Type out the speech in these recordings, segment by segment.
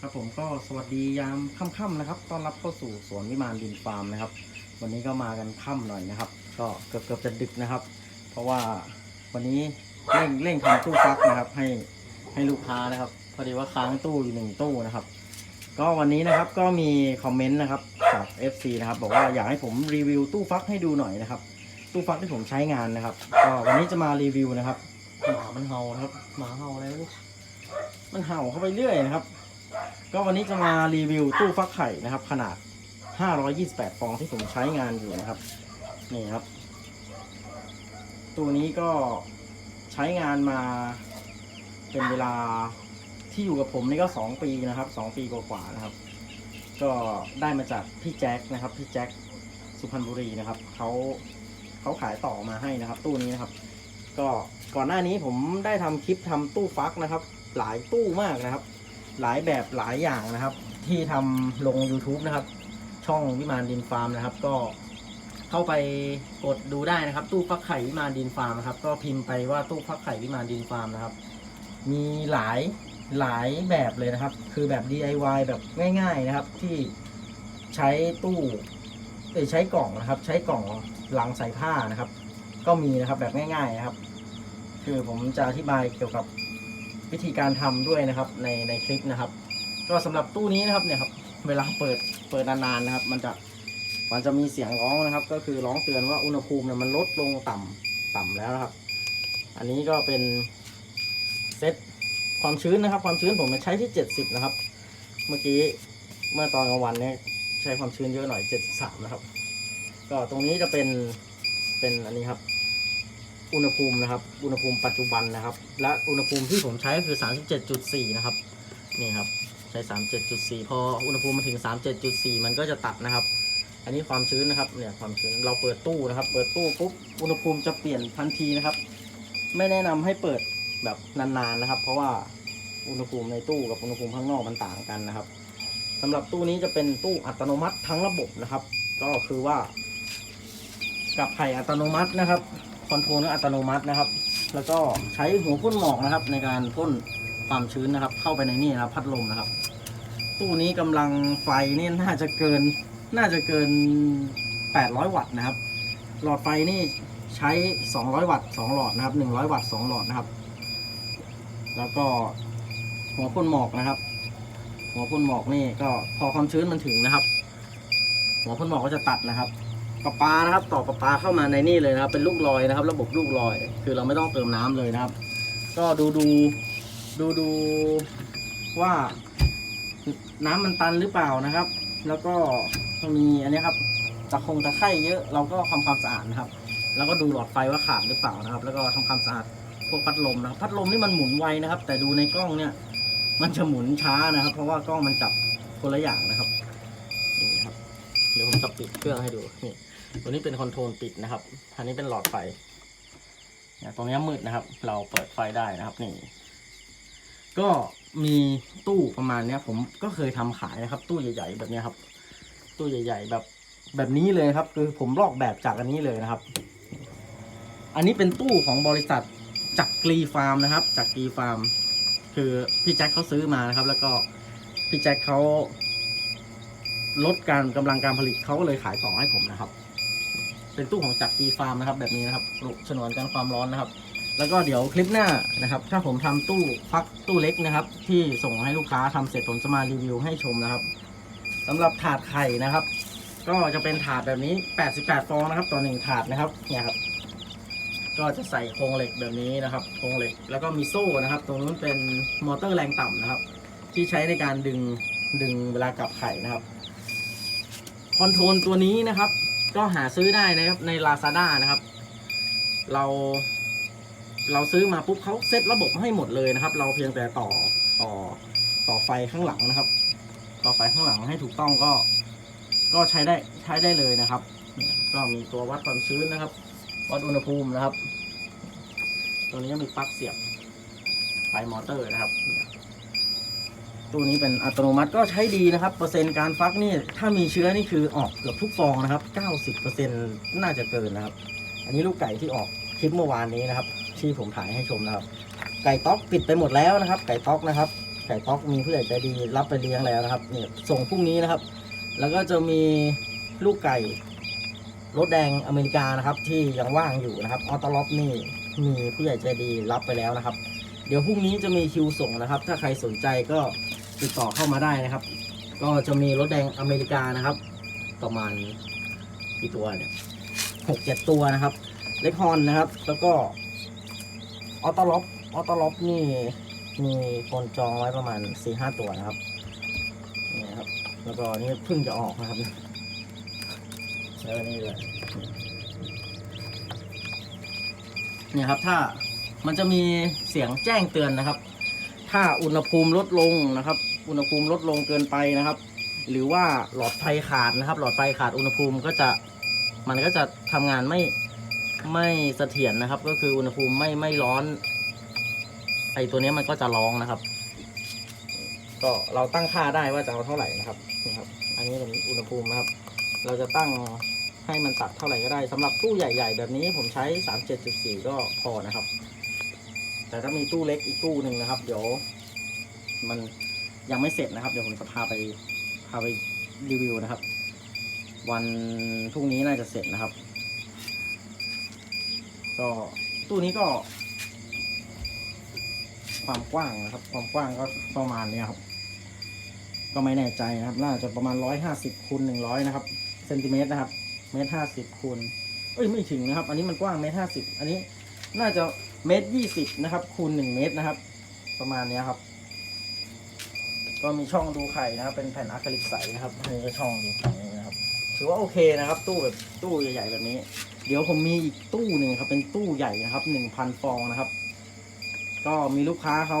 ครับผมก็สวัสดียามค่ำๆนะครับต้อนรับเข้าสู่สวนวิมานดินฟาร์มนะครับ วันนี้ก็มากันค่ำหน่อยนะครับ ก็เกือบเกือบจะดึกนะครับ เพราะว่าวันนี้เร่งเร่งทำตู้ฟักนะครับ ให้ให้ลูกค้านะครับ พอดีว่าค้างตู้อยู่หนึ่งตู้นะครับ ก็วันนี้นะครับก็มีคอมเมนต์นะครับจาก FC นะครับบอกว่าอยากให้ผมรีวิวตู้ฟักให้ดูหน่อยนะครับ ตู้ฟักที่ผมใช้งานนะครับก็วันนี้จะมารีวิวนะครับหมามันเห่านะครับหมาเห่าอะไรไม่รู้มันเห่าเข้าไปเรื่อยนะครับ ก็วันนี้จะมารีวิวตู้ฟักไข่นะครับ ขนาด 528 ฟองที่ผมใช้งานอยู่นะครับ นี่ครับตู้นี้ก็ใช้งานมาเป็นเวลาที่อยู่กับผมนี่ก็ 2 ปีนะครับ 2 ปีกว่าๆนะครับ ก็ได้มาจากพี่แจ็คนะครับ พี่แจ็คสุพรรณบุรีนะครับเขาเขาขายต่อมาให้นะครับ ตู้นี้นะครับ ก็ก่อนหน้านี้ผมได้ทำคลิปทำตู้ฟักนะครับ หลายตู้มากนะครับ หลายแบบหลายอย่างนะครับ ที่ทำลง YouTube นะครับ ช่องวิมานดินฟาร์มนะครับ ก็เข้าไปกดดูได้นะครับ ตู้ฟักไข่วิมานดินฟาร์มนะครับ ก็พิมพ์ไปว่าตู้ฟักไข่วิมานดินฟาร์มนะครับ มีหลายหลายแบบเลยนะครับ คือแบบ DIY แบบง่าย ๆนะครับ ที่ใช้ตู้เอ้ยใช้กล่องนะครับ ใช้กล่องลังใส่ผ้านะครับ ก็มีนะครับแบบง่าย ๆนะครับ คือผมจะอธิบายเกี่ยวกับ วิธีการทำด้วยนะครับในในคลิปนะครับ ก็สำหรับตู้นี้นะครับเนี่ยครับเวลาเปิดเปิดนานๆนะครับ มันจะมันจะมีเสียงร้องนะครับ ก็คือร้องเตือนว่าอุณหภูมิเนี่ยมันลดลงต่ำต่ำแล้วนะครับ อันนี้ก็เป็นเซตความชื้นนะครับ ความชื้นผมใช้ที่ 70 นะครับ เมื่อกี้เมื่อตอนกลางวันเนี่ยใช้ความชื้นเยอะหน่อย 73 นะครับ ก็ตรงนี้จะเป็นเป็นอันนี้ครับ อุณหภูมินะครับ อุณหภูมิปัจจุบันนะครับ และอุณหภูมิที่ผมใช้ก็คือ 37.4 นะครับ นี่ครับ ใช้ 37.4 พออุณหภูมิมาถึง 37.4 มันก็จะตัดนะครับ อันนี้ความชื้นนะครับ เนี่ยความชื้น เราเปิดตู้นะครับ เปิดตู้ปุ๊บ อุณหภูมิจะเปลี่ยนทันทีนะครับ ไม่แนะนำให้เปิดแบบนานๆนะครับ เพราะว่าอุณหภูมิในตู้กับอุณหภูมิข้างนอกมันต่างกันนะครับสำหรับตู้นี้จะเป็นตู้อัตโนมัติทั้งระบบนะครับ ก็คือว่า กับไข่อัตโนมัตินะครับ คอนโทรลอัตโนมัตินะครับ แล้วก็ใช้หัวพ่นหมอกนะครับ ในการพ่นความชื้นนะครับ เข้าไปในนี่นะครับ พัดลมนะครับ ตู้นี้กำลังไฟนี่น่าจะเกิน น่าจะเกิน 800 วัตต์นะครับ หลอดไฟนี่ใช้ 200 วัตต์2หลอดนะครับ 100 วัตต์2หลอดนะครับ แล้วก็หัวพ่นหมอกนะครับ หัวพ่นหมอกนี่ก็พอความชื้นมันถึงนะครับ หัวพ่นหมอกก็จะตัดนะครับ ประปานะครับ ต่อประปาเข้ามาในนี่เลยนะครับ เป็นลูกลอยนะครับ ระบบลูกลอย คือเราไม่ต้องเติมน้ำเลยนะครับ ก็ดูดูดูดูว่าน้ำมันตันหรือเปล่านะครับ แล้วก็มีอันนี้ครับตะคงตะไคร่เยอะเราก็ทำความสะอาดนะครับ แล้วก็ดูหลอดไฟว่าขาดหรือเปล่านะครับ แล้วก็ทำความสะอาดพวกพัดลมนะครับ พัดลมนี่มันหมุนไวนะครับ แต่ดูในกล้องเนี่ย มันจะหมุนช้านะครับ เพราะว่ากล้องมันจับคนละอย่างนะครับนี่ครับ เดี๋ยวผมจะปิดเครื่องให้ดูนี่ ตัวนี้เป็นคอนโทรลปิดนะครับ อันนี้เป็นหลอดไฟเนี่ยตรงนี้มืดนะครับ เราเปิดไฟได้นะครับนี่ ก็มีตู้ประมาณเนี้ย ผมก็เคยทำขายนะครับ ตู้ใหญ่ ๆ แบบนี้ครับ ตู้ใหญ่ ๆ แบบแบบนี้เลยครับ คือผมลอกแบบจากอันนี้เลยนะครับ อันนี้เป็นตู้ของบริษัทจักรีฟาร์มนะครับจักรีฟาร์ม คือพี่แจ็คเขาซื้อมานะครับ แล้วก็พี่แจ็คเขาลดการกำลังการผลิตเขาก็เลยขายต่อให้ผมนะครับ เป็นตู้ของจักรีฟาร์มนะครับ แบบนี้นะครับฉนวนกันความร้อนนะครับ แล้วก็เดี๋ยวคลิปหน้านะครับ ถ้าผมทำตู้ฟักตู้เล็กนะครับ ที่ส่งให้ลูกค้าทำเสร็จผมจะมารีวิวให้ชมนะครับสำหรับถาดไข่นะครับ ก็จะเป็นถาดแบบนี้ 88 ฟองนะครับ ต่อหนึ่งถาดนะครับเนี่ยครับก็จะใส่โครงเหล็กแบบนี้นะครับโครงเหล็กแล้วก็มีโซ่นะครับ ตรงนู้นเป็นมอเตอร์แรงต่ำนะครับ ที่ใช้ในการดึงดึงเวลากลับไข่นะครับคอนโทรลตัวนี้นะครับ ก็หาซื้อได้นะครับใน Lazada นะครับ เรา เราซื้อมาปุ๊บเขาเซตระบบให้หมดเลยนะครับ เราเพียงแต่ต่อต่อต่อไฟข้างหลังนะครับ ต่อไฟข้างหลังให้ถูกต้องก็ ก็ใช้ได้ใช้ได้เลยนะครับ ก็มีตัววัดความชื้นนะครับ วัดอุณหภูมินะครับ ตัวนี้มีปลั๊กเสียบไฟมอเตอร์นะครับ ตัวนี้เป็นอัตโนมัติก็ใช้ดีนะครับ เปอร์เซ็นต์การฟักนี่ถ้ามีเชื้อนี่คือออกเกือบทุกฟองนะครับ 90%น่าจะเกินนะครับ อันนี้ลูกไก่ที่ออกคลิปเมื่อวานนี้นะครับ ที่ผมถ่ายให้ชมนะครับ ไก่ต๊อกปิดไปหมดแล้วนะครับ ไก่ต๊อกนะครับ ไก่ต๊อกมีผู้ใหญ่ใจดีรับไปเลี้ยงแล้วนะครับเนี่ยส่งพรุ่งนี้นะครับ แล้วก็จะมีลูกไก่รถแดงอเมริกานะครับ ที่ยังว่างอยู่นะครับออตล็อปนี่มีผู้ใหญ่ใจดีรับไปแล้วนะครับ เดี๋ยวพรุ่งนี้จะมีคิวส่งนะครับ ถ้าใครสนใจก็ ติดต่อเข้ามาได้นะครับ ก็จะมีรถแดงอเมริกานะครับ ประมาณกี่ตัวเนี่ยหกเจ็ดตัวนะครับ เล็กฮอนนะครับ แล้วก็ออโตล็อปออโตล็อปนี่มีคนจองไว้ประมาณสี่ห้าตัวนะครับนี่ครับ แล้วก็นี่เพิ่งจะออกนะครับแล้วนี่เลยเนี่ยครับถ้ามันจะมีเสียงแจ้งเตือนนะครับ ถ้าอุณหภูมิลดลงนะครับ อุณหภูมิลดลงเกินไปนะครับ หรือว่าหลอดไฟขาดนะครับ หลอดไฟขาดอุณหภูมิก็จะมันก็จะทำงานไม่ไม่เสถียรนะครับ ก็คืออุณหภูมิไม่ไม่ร้อน ไอตัวนี้มันก็จะร้องนะครับ ก็เราตั้งค่าได้ว่าจะเอาเท่าไหร่นะครับนี่ครับ อันนี้เป็นอุณหภูมินะครับ เราจะตั้งให้มันตัดเท่าไหร่ก็ได้สำหรับตู้ใหญ่ ๆ แบบนี้ผมใช้37.4ก็พอนะครับ แต่ถ้ามีตู้เล็กอีกตู้หนึ่งนะครับ เดี๋ยวมัน ยังไม่เสร็จนะครับ เดี๋ยวผมจะพาไปพาไปรีวิวนะครับ วันพรุ่งนี้น่าจะเสร็จนะครับ ก็ตู้นี้ก็ ความกว้างนะครับ ความกว้างก็ประมาณเนี้ยครับ ก็ไม่แน่ใจนะครับ น่าจะประมาณร้อยห้าสิบคูณหนึ่งร้อยนะครับเซนติเมตรนะครับเมตรห้าสิบคูณเอ้ยไม่ถึงนะครับ อันนี้มันกว้างเมตรห้าสิบอันนี้น่าจะเมตรยี่สิบนะครับคูณหนึ่งเมตรนะครับ ประมาณเนี้ยครับ ก็มีช่องดูไข่นะครับ เป็นแผ่นอะคริลิกใสนะครับนี่ก็ช่องดูไข่นะครับ ถือว่าโอเคนะครับ ตู้แบบตู้ใหญ่ๆแบบนี้ เดี๋ยวผมมีอีกตู้หนึ่งครับ เป็นตู้ใหญ่นะครับหนึ่งพันฟองนะครับ ก็มีลูกค้าเขา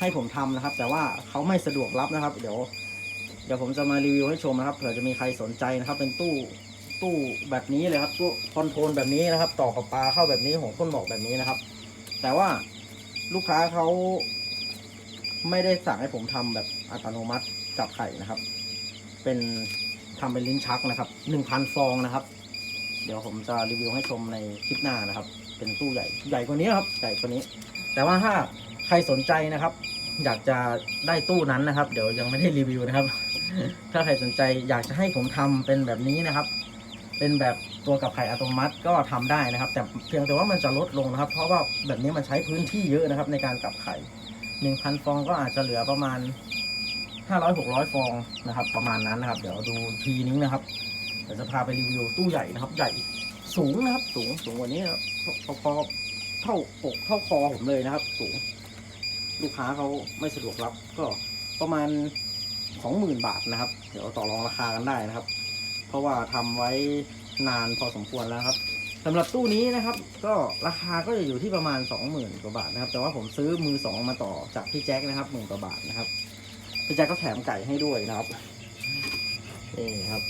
ให้ผมทำนะครับ แต่ว่าเขาไม่สะดวกรับนะครับ เดี๋ยว เดี๋ยวผมจะมารีวิวให้ชมนะครับเผื่อจะมีใครสนใจนะครับ เป็นตู้ตู้แบบนี้เลยครับตู้คอนโทรลแบบนี้นะครับ ต่อกับปลาเข้าแบบนี้หัวก้นหมอกแบบนี้นะครับ แต่ว่าลูกค้าเขา ไม่ได้สั่งให้ผมทำแบบอัตโนมัติจับไข่นะครับ เป็นทำเป็นลิ้นชักนะครับหนึ่งพันฟองนะครับ เดี๋ยวผมจะรีวิวให้ชมในคลิปหน้านะครับ เป็นตู้ใหญ่ใหญ่กว่านี้ครับใหญ่กว่านี้ แต่ว่าถ้าใครสนใจนะครับ อยากจะได้ตู้นั้นนะครับ เดี๋ยวยังไม่ได้รีวิวนะครับ ถ้าใครสนใจอยากจะให้ผมทำเป็นแบบนี้นะครับ เป็นแบบตัวกับไข่อัตโนมัติก็ทำได้นะครับ แต่เพียงแต่ว่ามันจะลดลงนะครับ เพราะว่าแบบนี้มันใช้พื้นที่เยอะนะครับ ในการกับไข่ หนึ่งพันฟองก็อาจจะเหลือประมาณห้าร้อยหกร้อยฟองนะครับ ประมาณนั้นนะครับ เดี๋ยวดูทีนี้นะครับเดี๋ยวจะพาไปรีวิวตู้ใหญ่นะครับ ใหญ่สูงนะครับ สูงสูงกว่านี้ครับพอพอเท่าอกเท่าคอผมเลยนะครับ สูง ลูกค้าเขาไม่สะดวกรับก็ประมาณสองหมื่นบาทนะครับ เดี๋ยวต่อรองราคากันได้นะครับ เพราะว่าทำไว้นานพอสมควรแล้วครับ สำหรับตู้นี้นะครับ ก็ราคาก็จะอยู่ที่ประมาณสองหมื่นกว่าบาทนะครับ แต่ว่าผมซื้อมือสองมาต่อจากพี่แจ็คนะครับหมื่นกว่าบาทนะครับพี่แจ็คก็แถมไก่ให้ด้วยนะครับนี่ครับ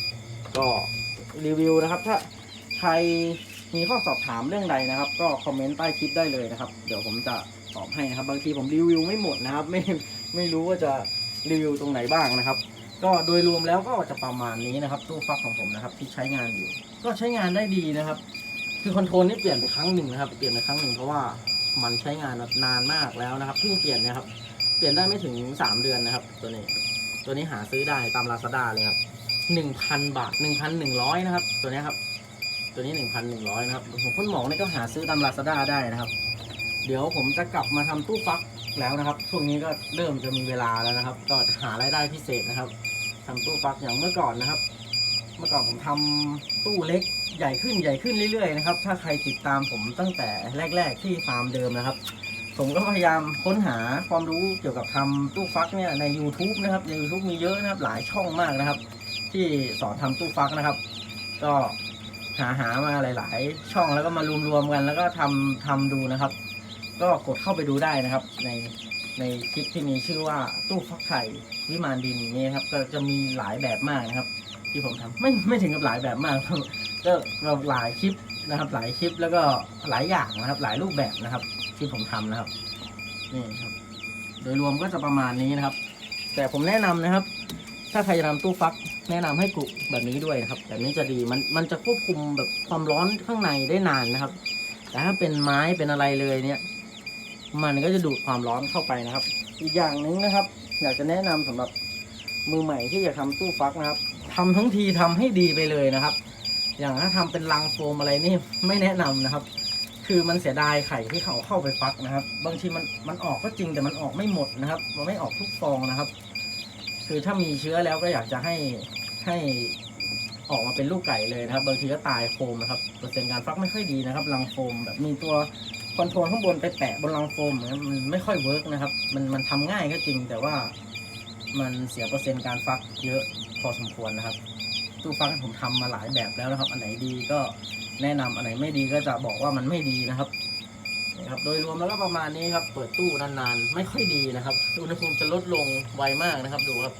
ก็รีวิวนะครับ ถ้าใครมีข้อสอบถามเรื่องใดนะครับ ก็คอมเมนต์ใต้คลิปได้เลยนะครับ เดี๋ยวผมจะตอบให้นะครับ บางทีผมรีวิวไม่หมดนะครับ ไม่ไม่รู้ว่าจะรีวิวตรงไหนบ้างนะครับ ก็โดยรวมแล้วก็จะประมาณนี้นะครับ ตู้ฟักของผมนะครับ ที่ใช้งานอยู่ ก็ใช้งานได้ดีนะครับ คือคอนโทรลนี่เปลี่ยนไปครั้งหนึ่งนะครับ เปลี่ยนไปครั้งหนึ่งเพราะว่ามันใช้งานนานมากแล้วนะครับเพิ่งเปลี่ยนนะครับ เปลี่ยนได้ไม่ถึงสามเดือนนะครับ ตัวนี้ ตัวนี้หาซื้อได้ตามลาซาด้าเลยครับหนึ่งพันบาทหนึ่งพันหนึ่งร้อยนะครับ ตัวนี้ครับ ตัวนี้หนึ่งพันหนึ่งร้อยนะครับผมพ่นหมอกนี่ก็หาซื้อตามลาซาด้าได้นะครับ เดี๋ยวผมจะกลับมาทำตู้ฟักแล้วนะครับ ช่วงนี้ก็เริ่มจะมีเวลาแล้วนะครับ ก็หารายได้พิเศษนะครับทำตู้ฟักอย่างเมื่อก่อนนะครับ เมื่อก่อนผมทำตู้เล็กใหญ่ขึ้นใหญ่ขึ้นเรื่อยๆนะครับ ถ้าใครติดตามผมตั้งแต่แรก ๆ ที่ฟาร์มเดิมนะครับ ผมก็พยายามค้นหาความรู้เกี่ยวกับทำตู้ฟักเนี่ยใน YouTube นะครับใน YouTube มีเยอะนะครับหลายช่องมากนะครับ ที่สอนทำตู้ฟักนะครับ ก็หาหามาหลาย ๆ ช่องแล้วก็มารวมๆกันแล้วก็ทำทำดูนะครับ ก็กดเข้าไปดูได้นะครับ ในในคลิปที่มีชื่อว่าตู้ฟักไข่วิมานดินนี้ครับก็จะมีหลายแบบมากนะครับ ที่ผมทำไม่ไม่ถึงกับหลายแบบมากก็เราหลายคลิปนะครับ หลายคลิปแล้วก็หลายอย่างนะครับ หลายรูปแบบนะครับ ที่ผมทำนะครับนี่ครับ โดยรวมก็จะประมาณนี้นะครับ แต่ผมแนะนำนะครับ ถ้าใครจะทำตู้ฟัก แนะนำให้กลุแบบนี้ด้วยครับ แบบนี้จะดีมันมันจะควบคุมแบบความร้อนข้างในได้นานนะครับ แต่ถ้าเป็นไม้เป็นอะไรเลยเนี่ย มันก็จะดูดความร้อนเข้าไปนะครับ อีกอย่างหนึ่งนะครับ อยากจะแนะนำสำหรับมือใหม่ที่จะทำตู้ฟักนะครับ ทำทั้งทีทำให้ดีไปเลยนะครับ อย่างถ้าทำเป็นรังโฟมอะไรนี่ไม่แนะนำนะครับ คือมันเสียดายไข่ที่เขาเข้าไปฟักนะครับ บางทีมันมันออกก็จริงแต่มันออกไม่หมดนะครับ มันไม่ออกทุกฟองนะครับ คือถ้ามีเชื้อแล้วก็อยากจะให้ให้ออกมาเป็นลูกไก่เลยนะครับ บางทีก็ตายโฟมนะครับเปอร์เซ็นต์การฟักไม่ค่อยดีนะครับรังโฟมแบบมีตัวคอนโทรลข้างบนไปแปะบนรังโฟมนะมันไม่ค่อยเวิร์กนะครับ มันมันทำง่ายก็จริงแต่ว่า มันเสียเปอร์เซ็นต์การฟักเยอะพอสมควรนะครับ ตู้ฟักผมทำมาหลายแบบแล้วนะครับ อันไหนดีก็แนะนำอันไหนไม่ดีก็จะบอกว่ามันไม่ดีนะครับนี่ครับโดยรวมแล้วก็ประมาณนี้ครับ เปิดตู้นานๆ ไม่ค่อยดีนะครับอุณหภูมิจะลดลงไวมากนะครับ ดูครับ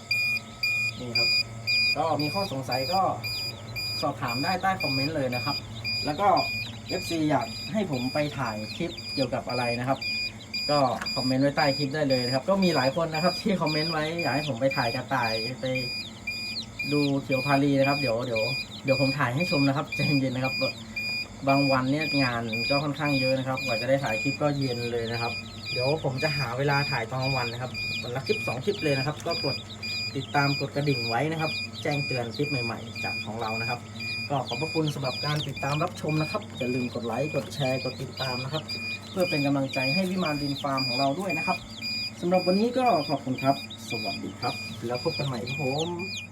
นี่ครับ ก็มีข้อสงสัยก็สอบถามได้ใต้คอมเมนต์เลยนะครับ แล้วก็ FC อยากให้ผมไปถ่ายคลิปเกี่ยวกับอะไรนะครับ ก็คอมเมนต์ไว้ใต้คลิปได้เลยนะครับ ก็มีหลายคนนะครับ ที่คอมเมนต์ไว้อยากให้ผมไปถ่ายกระต่ายไปดูเขียวพารีนะครับ เดี๋ยวเดี๋ยวเดี๋ยวผมถ่ายให้ชมนะครับใจเย็นๆนะครับ บางวันเนี่ยงานก็ค่อนข้างเยอะนะครับ กว่าจะได้ถ่ายคลิปก็เย็นเลยนะครับ เดี๋ยวผมจะหาเวลาถ่ายตอนกลางวันนะครับวันละคลิปสองคลิปเลยนะครับ ก็กดติดตามกดกระดิ่งไว้นะครับ แจ้งเตือนคลิปใหม่ๆ จากของเรานะครับ ก็ขอบพระคุณสำหรับการติดตามรับชมนะครับอย่าลืมกดไลค์กดแชร์กดติดตามนะครับ เพื่อเป็นกำลังใจให้วิมานดินฟาร์มของเราด้วยนะครับสำหรับวันนี้ก็ขอบคุณครับ สวัสดีครับ แล้วพบกันใหม่ครับผม